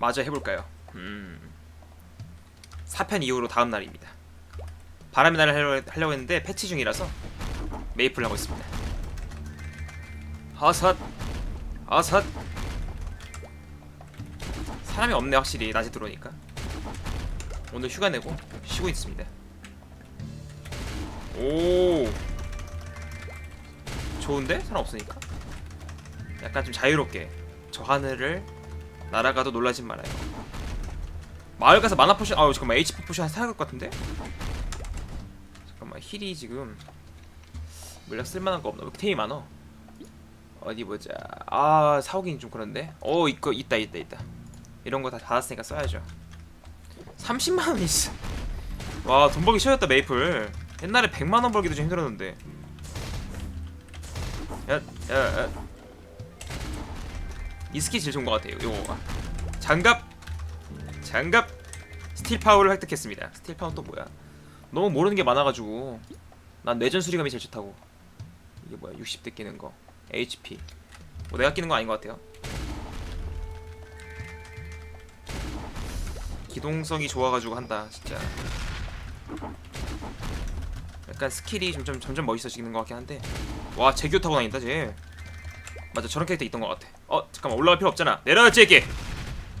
마저 해볼까요? 음. 4편 이후로 다음 날입니다. 바람의 날을 하려고, 했는데 패치 중이라서 메이플을 하고 있습니다. 아삿 아삿 사람이 없네 확실히 낮에 들어오니까 오늘 휴가 내고 쉬고 있습니다. 오 좋은데 사람 없으니까 약간 좀 자유롭게 저 하늘을 날아가도 놀라진 말아요. 마을 가서 마나 포션 아우 잠깐만 HP 포션 사야 할것 같은데? 잠깐만 힐이 지금 물약 쓸만한 거 없나 왜 템이 많어. 어디 보자. 아 사오긴 좀 그런데? 어 이거 있다 있다 있다. 이런 거 다 받았으니까 써야죠. 30만원 있어. 와돈 벌기 쉬웠다 메이플. 옛날에 100만원 벌기도 좀 힘들었는데. 야 야 야 이 스킬 제일 좋은 것 같아요 요거. 장갑! 장갑! 스틸 파워를 획득했습니다. 스틸 파워는 또 뭐야? 너무 모르는 게 많아가지고. 난 뇌전 수리감이 제일 좋다고. 이게 뭐야? 60대 끼는 거. HP 뭐 내가 끼는 거 아닌 것 같아요. 기동성이 좋아가지고 한다 진짜. 약간 스킬이 점점 점점 멋있어지는 것 같긴 한데. 와 제교 타고 다닌다 쟤. 맞아 저런 캐릭터 있던 것 같아 어 잠깐만. 올라갈 필요 없잖아. 내려가지 이게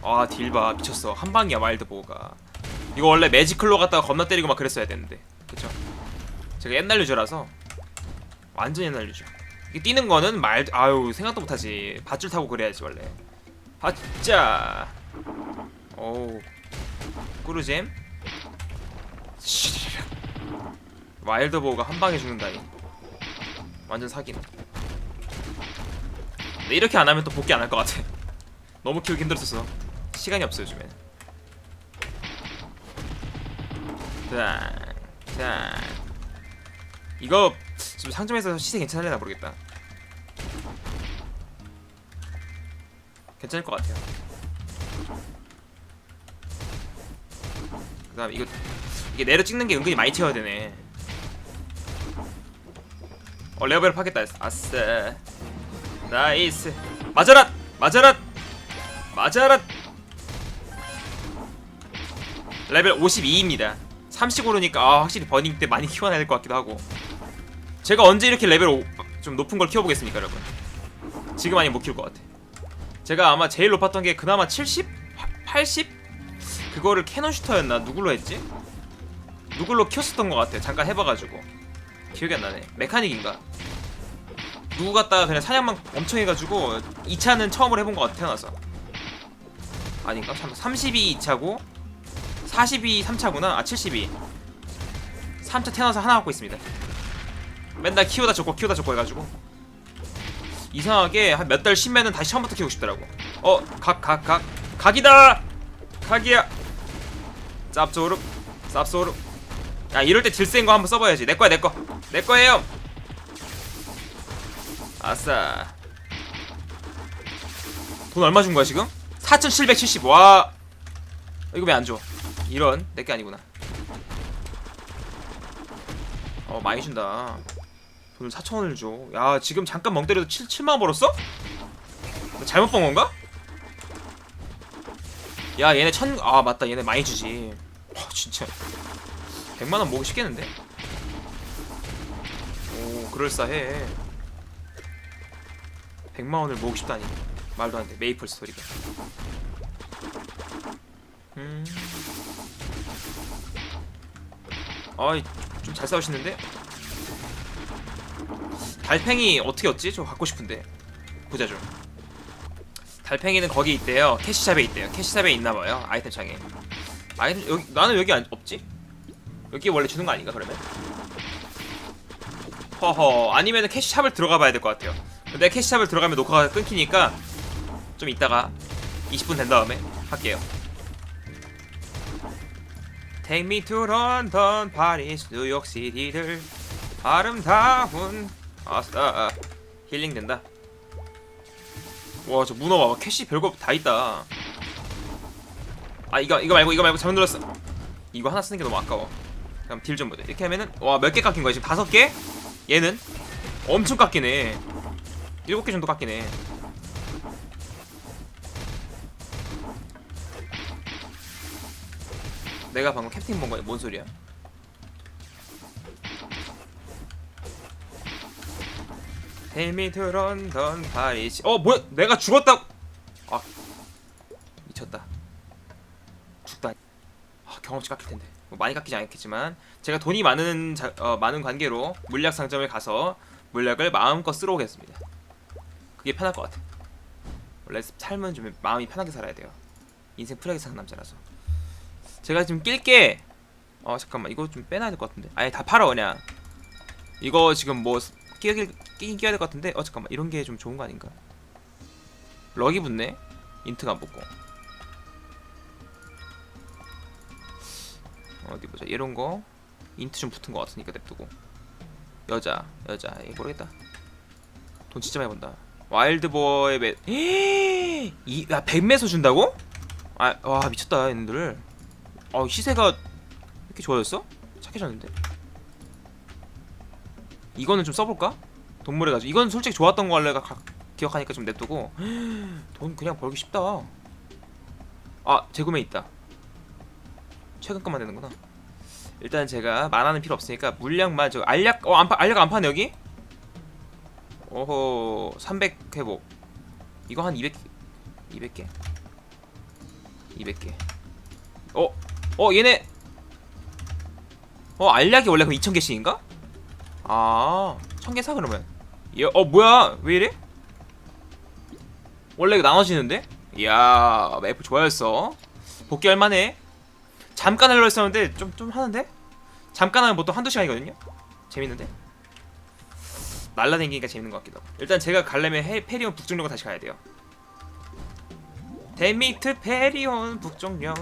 아 딜바. 미쳤어. 한 방이야 와일드 보호가. 이거 원래 매지클로 갔다가 겁나 때리고 막 그랬어야 되는데. 그쵸? 제가 옛날 유저라서 완전 옛날 유저. 이게 뛰는 거는 말 아유 생각도 못하지. 밧줄 타고 그래야지 원래. 아짜 오우. 꾸르잼. 슈르륵. 와일드 보호가 한 방에 죽는다니. 완전 사기네 근데 이렇게 안 하면 또 복귀 안 할 것 같아? 너무 키우기 힘들었어. 시간이 없어 요즘엔. 자, 자 이거 지금 상점에서 시세 괜찮을려나 모르겠다. 괜찮을 것 같아요. 그 다음 이거 이게 내려 찍는 게 은근히 많이 채워야 되네. 어 레어벨 파겠다. 아싸 나이스. 맞아라 맞아라 맞아라 레벨 52입니다. 30 오르니까 아 확실히 버닝 때 많이 키워놔야 될 것 같기도 하고. 제가 언제 이렇게 레벨 오, 좀 높은 걸 키워보겠습니까 여러분? 지금 아니면 못 키울 것 같아. 제가 아마 제일 높았던 게 그나마 70? 80? 그거를 캐논 슈터였나? 누굴로 했지? 누굴로 키웠었던 것 같아. 잠깐 해봐가지고. 기억이 안 나네. 메카닉인가 누구 갖다가 그냥 사냥만 엄청 해가지고 2차는 처음으로 해본 것 같아 태어나서. 아닌가? 32 2차고 42 3차구나? 아 72 3차 태어나서 하나 갖고 있습니다. 맨날 키우다 죽고 키우다 죽고 해가지고. 이상하게 한 몇 달 쉬면은 다시 처음부터 키우고 싶더라고. 어 각 각 각. 각 이다! 각이야! 쌉소름 쌉소름. 야 이럴 때 딜센 거 한번 써봐야지. 내 거야 내 거. 내 거예요 아싸. 돈 얼마 준 거야 지금? 4,770 와. 이거 왜 안 줘? 이런. 내게 아니구나. 어 많이 준다. 돈을 4,000원을 줘야 지금 잠깐 멍 때려도 7, 7만원 벌었어? 나 잘못 본 건가? 야 얘네 천.. 아 맞다. 얘네 많이 주지. 와 진짜. 100만원 모으기 쉽겠는데? 오 그럴싸해 100만 원을 모으고 싶다니 말도 안 돼 메이플 스토리가 음. 아이 좀 잘 싸우시는데? 달팽이 어떻게 얻지? 저 갖고 싶은데 보자 좀 달팽이는 거기 있대요 캐시샵에 있대요 캐시샵에 있나봐요 아이템 창에 아이템 여기 나는 여기 안, 없지? 여기 원래 주는 거 아닌가 그러면? 허허 아니면 은 캐시샵을 들어가 봐야 될 것 같아요 근데 캐시샵을 들어가면 녹화가 끊기니까 좀 이따가 20분 된 다음에 할게요. Take me to London, Paris, New York City들 아름다운 아싸 힐링 된다. 와 저 문어 봐봐 캐시 별거 다 있다. 아 이거 이거 말고 이거 말고 잘못 눌렀어. 이거 하나 쓰는 게 너무 아까워. 그럼 딜 좀 보자. 이렇게 하면은 와 몇 개 깎인 거야? 지금 다섯 개? 얘는? 엄청 깎이네 일곱 개 정도 깎이네 내가 방금 캡틴 본 거야. 뭔 소리야? 헬미 드런던 파리시. 어 뭐야? 내가 죽었다. 아 미쳤다. 죽다. 아, 경험치 깎일 텐데. 뭐 많이 깎이지 않겠지만 제가 돈이 많은 자, 어, 많은 관계로 물약 상점에 가서 물약을 마음껏 쓸어 오겠습니다. 그게 편할 것 같아. 원래 삶은 좀 마음이 편하게 살아야 돼요. 인생 풀하게 사는 남자라서. 제가 지금 낄게. 어 잠깐만 이거 좀 빼놔야 될 것 같은데. 아예 다 팔아 그냥. 이거 지금 뭐 끼, 끼, 끼긴 끼야 될 것 같은데. 어 잠깐만 이런 게 좀 좋은 거 아닌가? 럭이 붙네. 인트가 안 붙고. 어디 보자. 이런 거 인트 좀 붙은 것 같으니까 냅두고. 여자 여자 이거 모르겠다. 돈 진짜 많이 번다. 와일드보의 매... 이, 야, 100매소 준다고? 아, 와, 미쳤다, 얘네들. 어, 시세가 이렇게 좋아졌어? 착해졌는데? 이거는 좀 써볼까? 동물해가지고. 이건 솔직히 좋았던 거 원래가 가- 기억하니까 좀 냅두고. 돈 그냥 벌기 쉽다. 아, 재구매 있다. 최근 것만 되는구나. 일단 제가 만화는 필요 없으니까 물량만 저 알약 어 안 파 알약 안 파네 여기? 오호 300 회복 이거 한 200 200개 200개 어? 어 얘네 어 알약이 원래 그럼 2000개씩인가? 아 1000개 사 그러면 얘, 어 뭐야 왜 이래? 원래 나눠지는데? 이야 맵 좋아했어 복귀 할 만해 잠깐 하려고 했었는데 좀, 좀 하는데? 잠깐 하면 보통 한두 시간이거든요? 재밌는데? 날라다니니까 재밌는 것 같기도 하고 일단 제가 가려면 해, 페리온 북종령으로 다시 가야 돼요 데미트 페리온 북종령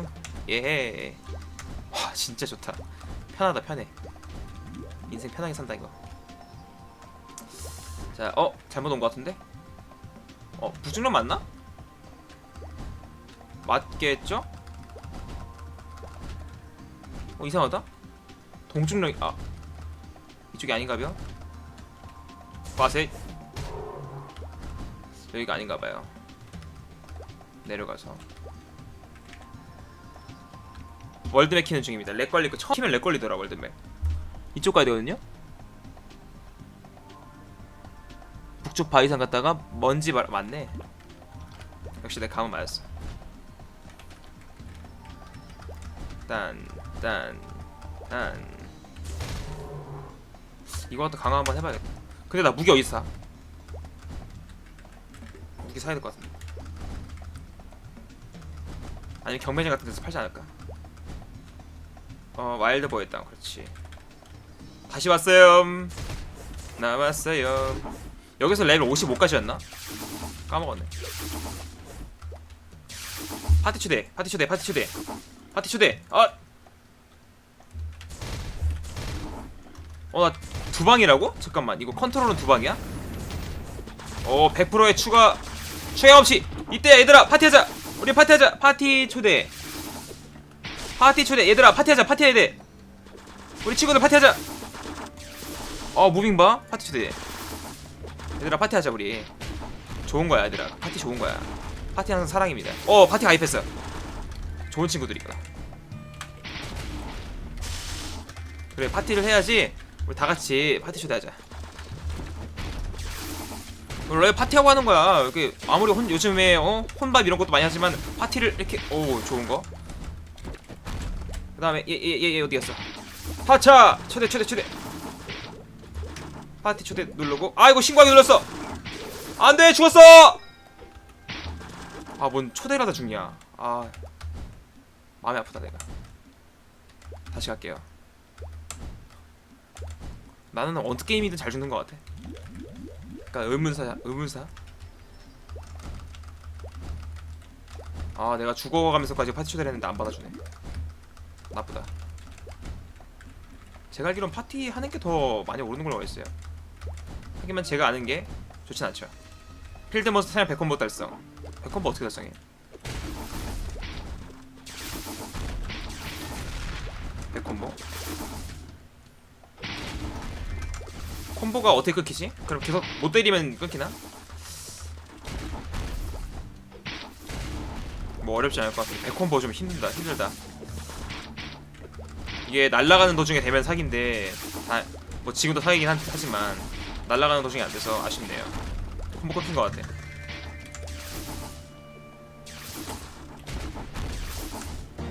예. 와 진짜 좋다 편하다 편해 인생 편하게 산다 이거 자 어? 잘못 온 것 같은데? 어? 북종령 맞나? 맞겠죠? 어 이상하다 동중령 아 이쪽이 아닌가벼? 과세. 여기가 아닌가봐요. 내려가서. 월드맵 키는 중입니다. 렉 걸리고 처음 키면 렉 걸리더라 월드맵. 이쪽 가야 되거든요? 북쪽 바위산 갔다가 먼지 바... 맞네. 역시 내 감은 맞았어. 딴딴딴. 이거 갖다 강화 한번 해봐야겠다 근데 나 무기 사? 무기 사야 될 것 같은데. 아니면 경매장 같은 데서 팔지 않을까? 어 와일드 보였다. 그렇지. 다시 왔어요. 나왔어요. 여기서 레벨 55까지였나? 까먹었네. 파티 초대, 파티 초대, 파티 초대, 파티 초대. 아, 어나 두 방이라고? 잠깐만 이거 컨트롤은 두 방이야? 오 100%의 추가 추가 없이. 이때 얘들아 파티하자. 우리 파티하자. 파티 초대. 파티 초대. 얘들아 파티하자. 파티해야 돼. 우리 친구들 파티하자. 어 무빙 봐. 파티 초대. 얘들아 파티하자 우리. 좋은 거야 얘들아. 파티 좋은 거야. 파티 항상 사랑입니다. 어 파티 가입했어. 좋은 친구들이구나. 그래 파티를 해야지 우리 다 같이 파티 초대하자. 원래 파티하고 하는 거야. 이렇게 아무리 혼 요즘에 어 혼밥 이런 것도 많이 하지만 파티를 이렇게 오 좋은 거. 그다음에 얘얘얘 어디 갔어? 하차 초대 초대 초대. 파티 초대 누르고 아이고 신고하기 눌렀어. 안돼 죽었어. 아 뭔 초대를 하다 죽냐. 아 마음이 아프다 내가. 다시 갈게요. 나는 어느 게임이든 잘 죽는 것 같아. 그러니까 의문사, 의문사. 아, 내가 죽어가면서까지 파티 초대를 했는데 안 받아주네. 나쁘다. 제가 알기론 파티 하는 게 더 많이 오르는 걸로 알고 있어요. 하지만 제가 아는 게 좋진 않죠. 필드몬스터 사냥 100콤보 달성. 100콤보 어떻게 달성해? 콤보가 어떻게 끊기지? 그럼 계속 못 때리면 끊기나? 뭐 어렵지 않을 것 같은데 100콤보 좀 힘들다 힘들다 이게 날아가는 도중에 되면 사기인데 다, 뭐 지금도 사기긴 하, 하지만 날아가는 도중에 안 돼서 아쉽네요. 콤보 끊긴 것 같아.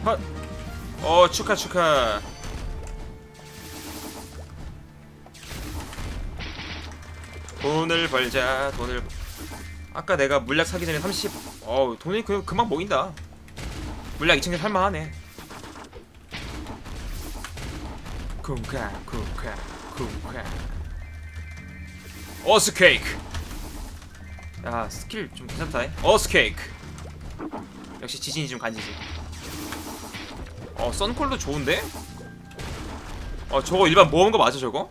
헛. 어 축하 축하. 돈을 벌자 돈을. 아까 내가 물약 사기 전에 30 어우 돈이 그, 금방 모인다. 물약 2,000개 살만하네. 쿵카 쿵카 쿵카 어스 케이크. 야 스킬 좀 괜찮다 어스 케이크. 역시 지진이 좀 간지지. 어 썬콜도 좋은데? 어 저거 일반 모은 거 맞아 저거?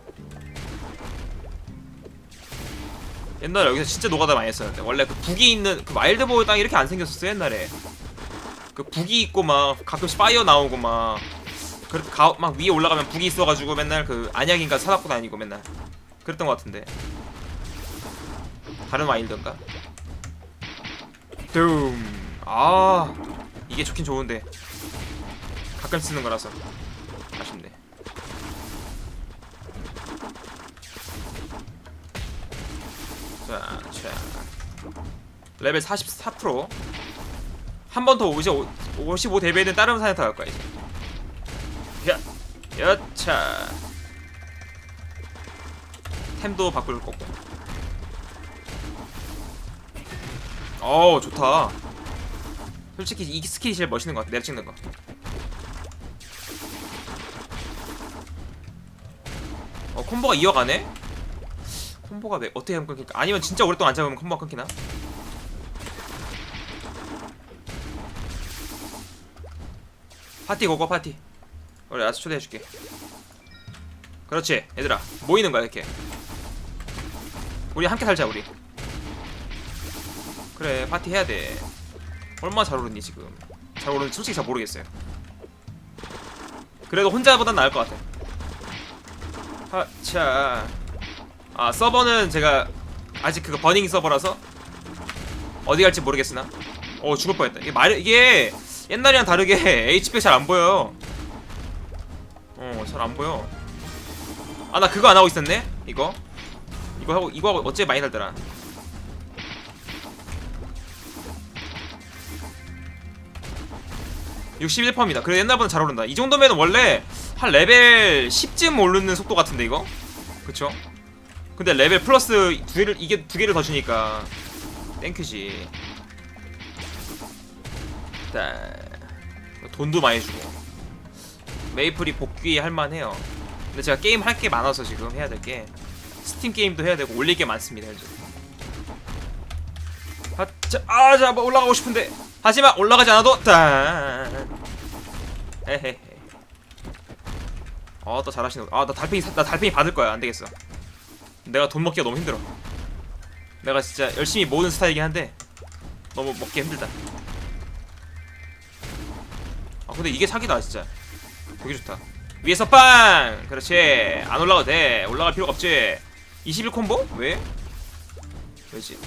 옛날에 여기서 진짜 노가다 많이 했었는데 원래 그 북이 있는 그 와일드보이 땅 이렇게 안 생겼었어 옛날에. 그 북이 있고 막 가끔씩 파이어 나오고 막 가, 막 위에 올라가면 북이 있어가지고 맨날 그 안약인가 사갖고 다니고 맨날. 그랬던 것 같은데. 다른 와일드인가? 둠아 이게 좋긴 좋은데. 가끔 쓰는 거라서 아쉽네 자, 자. 레벨 44%. 한 번 더 55, 55 대비에는 다른 사이트 갈 거야, 이제. 야, 여차. 템도 바꿀 거고. 어우, 좋다. 솔직히 이 스킬이 제일 멋있는 것 같아, 내가 찍는 거. 어, 콤보가 이어가네? 콤보가 왜, 어떻게 하면 끊길까? 아니면 진짜 오랫동안 안 잡으면 콤보가 끊기나? 파티 고고 파티. 그래 알아서 초대해줄게. 그렇지 얘들아. 모이는 거야 이렇게. 우리 함께 살자 우리. 그래 파티 해야 돼. 얼마나 잘 오르니 지금? 잘 오르는지 솔직히 잘 모르겠어요. 그래도 혼자보단 나을 것 같아. 하차 아 서버는 제가 아직 그거 버닝 서버라서 어디 갈지 모르겠으나. 어 죽을 뻔했다. 이게 말 이게 옛날이랑 다르게 HP 잘 안 보여. 어 잘 안 보여. 아 나 그거 안 하고 있었네? 이거? 이거 하고 이거 하고 어째 많이 달더라. (61%입니다) 그래 옛날보다 잘 오른다. 이 정도면 원래 한 레벨 10쯤 오르는 속도 같은데 이거? 그쵸 근데 레벨 플러스 두 개를 이게 두 개를 더 주니까 땡큐지. 자, 돈도 많이 주고 메이플이 복귀 할 만해요. 근데 제가 게임 할 게 많아서 지금 해야 될 게 스팀 게임도 해야 되고 올릴 게 많습니다 현재. 아자 아자 뭐 올라가고 싶은데 하지만 올라가지 않아도 딴. 헤헤헤. 아또 잘하시는. 아나 달팽이 사- 나 달팽이 받을 거야 안 되겠어. 내가 돈 먹기가 너무 힘들어. 내가 진짜 열심히 모으는 스타일이긴 한데 너무 먹기 힘들다. 아 근데 이게 사기다 진짜. 되게 좋다. 위에서 빵! 그렇지. 안 올라가도 돼. 올라갈 필요가 없지. 21 콤보? 왜? 왜지?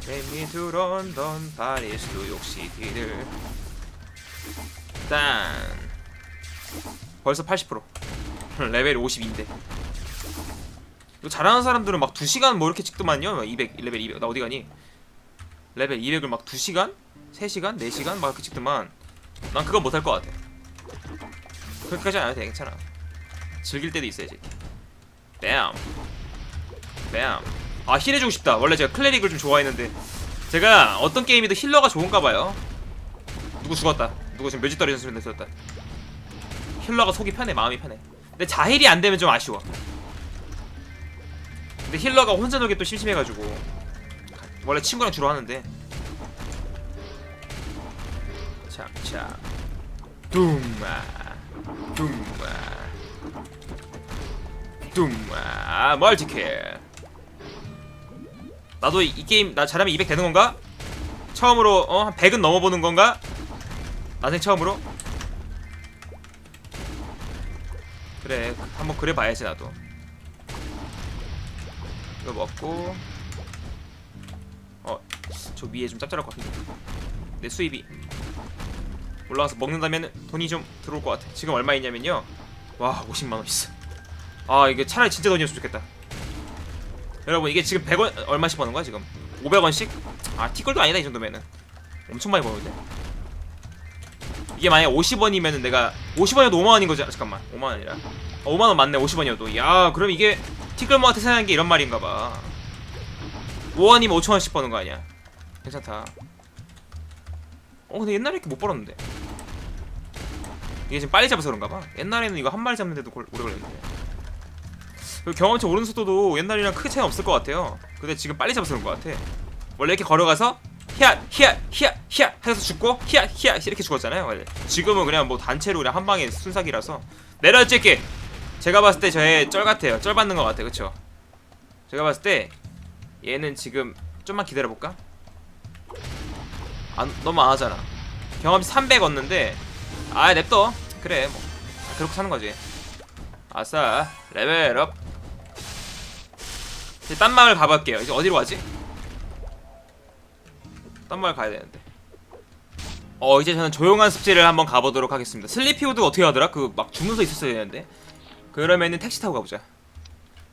Take me to London, Paris, 뉴욕 시티를 딴 벌써 80% 레벨 52인데. 이거 잘하는 사람들은 막 2시간 뭐 이렇게 찍더만요. 막 200, 레벨 200, 나 어디 가니? 레벨 200을 막 2시간? 3시간? 4시간? 막 이렇게 찍더만. 난 그거 못할 것 같아. 그렇게까지 안 해도 돼 괜찮아. 즐길 때도 있어야지. 뺨 뺨. 아 힐해주고 싶다. 원래 제가 클레릭을 좀 좋아했는데. 제가 어떤 게임이든 힐러가 좋은가 봐요. 누구 죽었다. 누구 지금 묘지 떨어지는 소리 들었다. 힐러가 속이 편해. 마음이 편해 근데 자힐이 안 되면 좀 아쉬워 근데 힐러가 혼자 놀기 또 심심해가지고 원래 친구랑 주로 하는데 참참 둠마 둠마 둠마 멀티킬 나도 이, 이 게임 나 잘하면 200 되는 건가? 처음으로 어? 한 100은 넘어보는 건가? 난생 처음으로? 그래 한번 그래 봐야지 나도. 이거 먹고. 어 저 위에 좀 짭짤할 것 같은데. 내 수입이. 올라가서 먹는다면 돈이 좀 들어올 것 같아. 지금 얼마 있냐면요. 와 50만원 있어. 아 이게 차라리 진짜 돈이었으면 좋겠다. 여러분 이게 지금 100원 얼마씩 버는 거야 지금? 500원씩? 아 티끌도 아니다 이 정도면은. 엄청 많이 버는데 이게 만약에 50원이면은 내가 50원이어도 5만원인 거지. 잠깐만. 5만원이라. 어, 5만원 맞네. 50원이어도. 야 그럼 이게 티끌모한테 사는 게 이런 말인가 봐. 5원이면 5천원씩 버는 거 아니야? 괜찮다. 어 근데 옛날에 이렇게 못 벌었는데. 이게 지금 빨리 잡아서 그런가 봐. 옛날에는 이거 한 마리 잡는데도 골- 오래 걸렸는데. 그리고 경험치 오르는 속도도 옛날이랑 크게 차이는 없을 것 같아요. 근데 지금 빨리 잡아서 그런 것 같아. 원래 이렇게 걸어가서 히앗 히앗 히앗 히앗 해서 죽고 히앗 히앗 이렇게 죽었잖아요 지금은 그냥 뭐 단체로 그냥 한 방에 순삭이라서. 내려 찍기 제가 봤을 때 저의 쩔 같아요. 쩔 받는 것 같아 그쵸? 제가 봤을 때 얘는 지금 좀만 기다려볼까? 안, 너무 안 하잖아. 경험치 300 얻는데 아 냅둬. 그래 뭐. 아, 그렇게 사는 거지. 아싸 레벨업. 이제 딴 마을 가볼게요. 이제 어디로 가지? 딴 마을 가야 되는데 어 이제 저는 조용한 습지를 한번 가보도록 하겠습니다 슬리피우드 어떻게 하더라? 그 막 주문서 있었어야 되는데 그러면은 택시 타고 가보자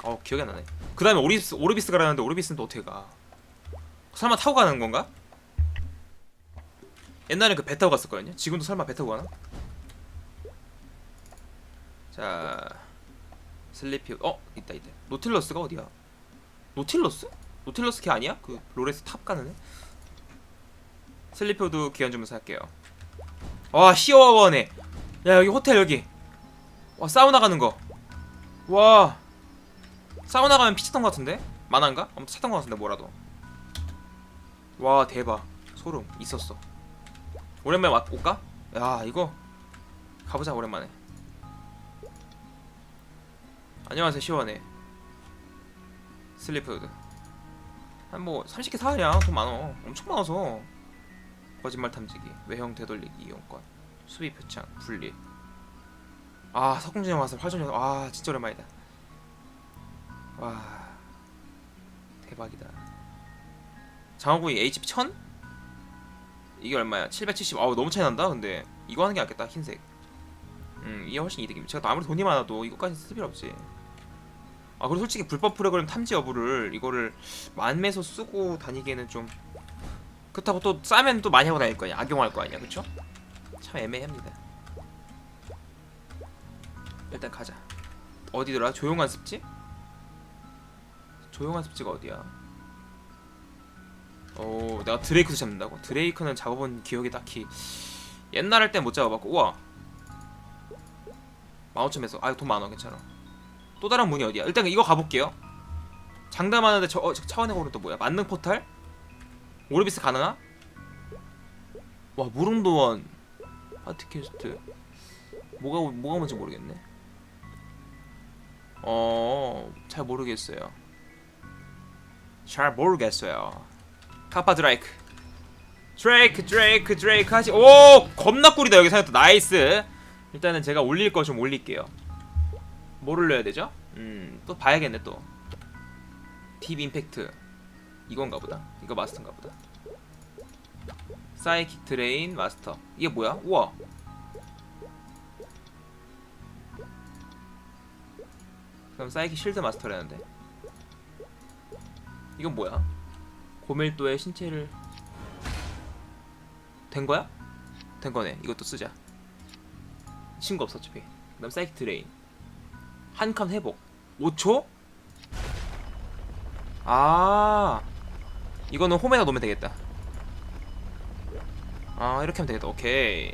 어 기억이 안 나네 그 다음에 오리비스, 오르비스 가라는데 오르비스는 또 어떻게 가 설마 타고 가는 건가? 옛날에 그 배 타고 갔었거든요 지금도 설마 배 타고 가나? 자 슬리피 어 있다 있다 노틸러스가 어디야 노틸러스? 노틸러스 걔 아니야? 그 롤에서 탑 가는 애? 슬리피우드 귀한 주문서 할게요. 와 시어원에 야 여기 호텔 여기. 와 사우나 가는 거와 사우나 가면 피쳤던 것 같은데? 만화인가? 아무튼 샀던 것 같은데 뭐라도. 와 대박. 소름. 있었어. 오랜만에 왔, 올까? 야 이거 가보자 오랜만에. 안녕하세요 시원해 슬리프드 한뭐 30개 사냐 돈 많어. 엄청 많아서 거짓말 탐지기 외형 되돌리기 이용권 수비 표창 분리. 아 석궁진영 와서 활전력 아 진짜 오랜만이다. 와 대박이다. 장어구이 HP 1000? 이게 얼마야? 770 아우 너무 차이 난다 근데. 이거 하는 게 낫겠다 흰색. 음 이게 훨씬 이득입니다 제가 또 아무리 돈이 많아도 이거까지 쓸 필요 없지. 아 그리고 솔직히 불법 프로그램 탐지 여부를 이거를 만매서 쓰고 다니기에는 좀 그렇다고 또 싸면 또 많이 하고 다닐 거 아니야 악용할 거 아니야 그쵸? 참 애매합니다 일단 가자 어디더라? 조용한 습지? 조용한 습지가 어디야? 오 내가 드레이크도 잡는다고? 드레이크는 잡아본 기억이 딱히 옛날 할땐못 잡아봤고 우와 15,000에서 아 돈 많아 괜찮아 또 다른 문이 어디야? 일단 이거 가볼게요 장담하는데 저, 어, 저 차원의 고는 또 뭐야? 만능 포탈? 오르비스 가능하? 와 무릉도원 하트캐스트. 뭐가 뭐가 뭔지 모르겠네. 어 잘 모르겠어요. 잘 모르겠어요. 카파 드라이크. 드레이크 드레이크 드레이크 하시 오! 겁나 꿀이다 여기 생각도 나이스. 일단은 제가 올릴 거 좀 올릴게요. 뭘 올려야 되죠? 음또 봐야겠네 또. 딥 임팩트 이건가 보다 이거 마스터인가 보다 사이킥 드레인 마스터 이게 뭐야? 우와 그럼 사이킥 실드 마스터라는데 이건 뭐야? 고밀도의 신체를 된 거야? 된 거네. 이것도 쓰자. 친구 없어 어차피. 그 다음 사이킥 드레인. 한 칸 회복. 5초? 아. 이거는 홈에다 놓으면 되겠다. 아, 이렇게 하면 되겠다. 오케이.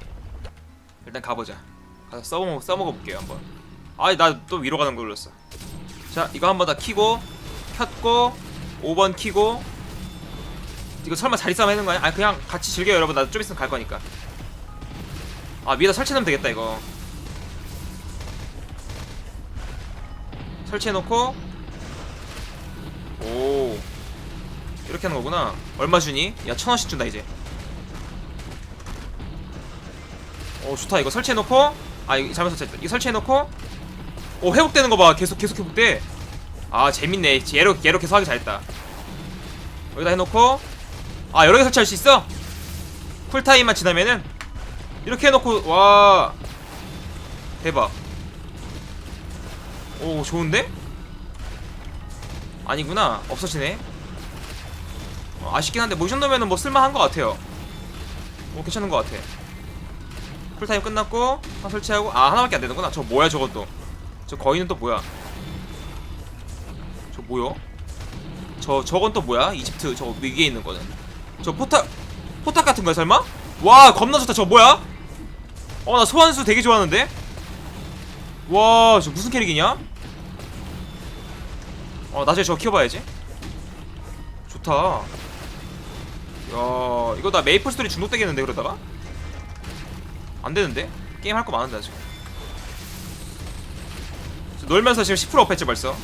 일단 가보자. 가서 써먹, 써먹어 볼게요, 한번. 아이, 나 또 위로 가는 거 올렸어. 자, 이거 한번 다 키고, 켰고, 5번 키고, 이거 설마 자리 싸움 하는 거 아니야? 아 그냥 같이 즐겨요 여러분 나 좀 있으면 갈 거니까 아 위에다 설치하면 되겠다 이거 설치해놓고 이렇게 하는 거구나. 얼마 주니? 야 천원씩 준다 이제. 오 좋다. 이거 설치해놓고 아 이거 잘못 설치했다. 이거 설치해놓고 오 회복되는 거 봐. 계속 계속 회복돼. 아 재밌네. 얘로 얘로 계속 하기 잘했다. 여기다 해놓고 아 여러 개 설치할 수 있어? 쿨타임만 지나면은? 이렇게 해놓고 와. 대박. 오 좋은데? 아니구나. 없어지네 어, 아쉽긴 한데 뭐이 정도면은 뭐 쓸만한 것 같아요. 뭐 괜찮은 것 같아. 풀타임 끝났고 하나 설치하고 아 하나밖에 안 되는구나. 저 뭐야 저것도. 저 거인은 또 뭐야? 저 뭐야 저 저건 또 뭐야? 이집트 저거 위에 있는 거는. 저 포탑 포탑 같은 거야 설마? 와 겁나 좋다. 저 뭐야? 어 나 소환수 되게 좋아하는데? 와 저 무슨 캐릭이냐? 어 나중에 저거 키워봐야지. 좋다 야 이거 나 메이플 스토리 중독되겠는데 그러다가? 안 되는데? 게임 할 거 많은데 아직 저 놀면서 지금 10% 업했지 벌써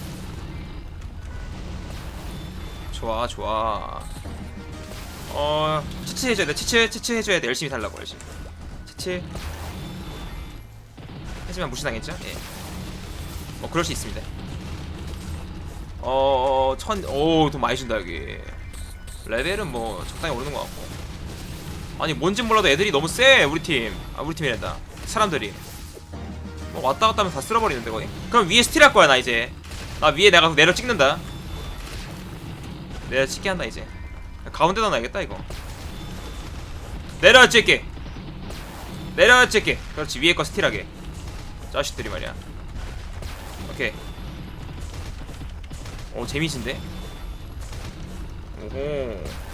좋아 좋아 어 치치 해줘야 돼 치치 치치 해줘야 돼 열심히 달라고 열심히 치치 하지만 무시당했죠? 예. 뭐 그럴 수 있습니다. 어, 천, 오, 돈 많이 준다 여기. 레벨은 뭐 적당히 오르는 것 같고. 아니 뭔진 몰라도 애들이 너무 세 우리 팀. 아 우리 팀이란다. 사람들이. 뭐 왔다 갔다 하면 다 쓸어버리는데 거의. 그럼 위에 스틸 할 거야 나 이제. 나 위에 내가 내려 찍는다. 내려 찍게 한다 이제. 가운데다 놔야겠다 이거. 내려 찍게. 내려 찍게. 그렇지 위에 거 스틸하게. 자식들이 말이야. 오케이. 오 재미진데. 오호.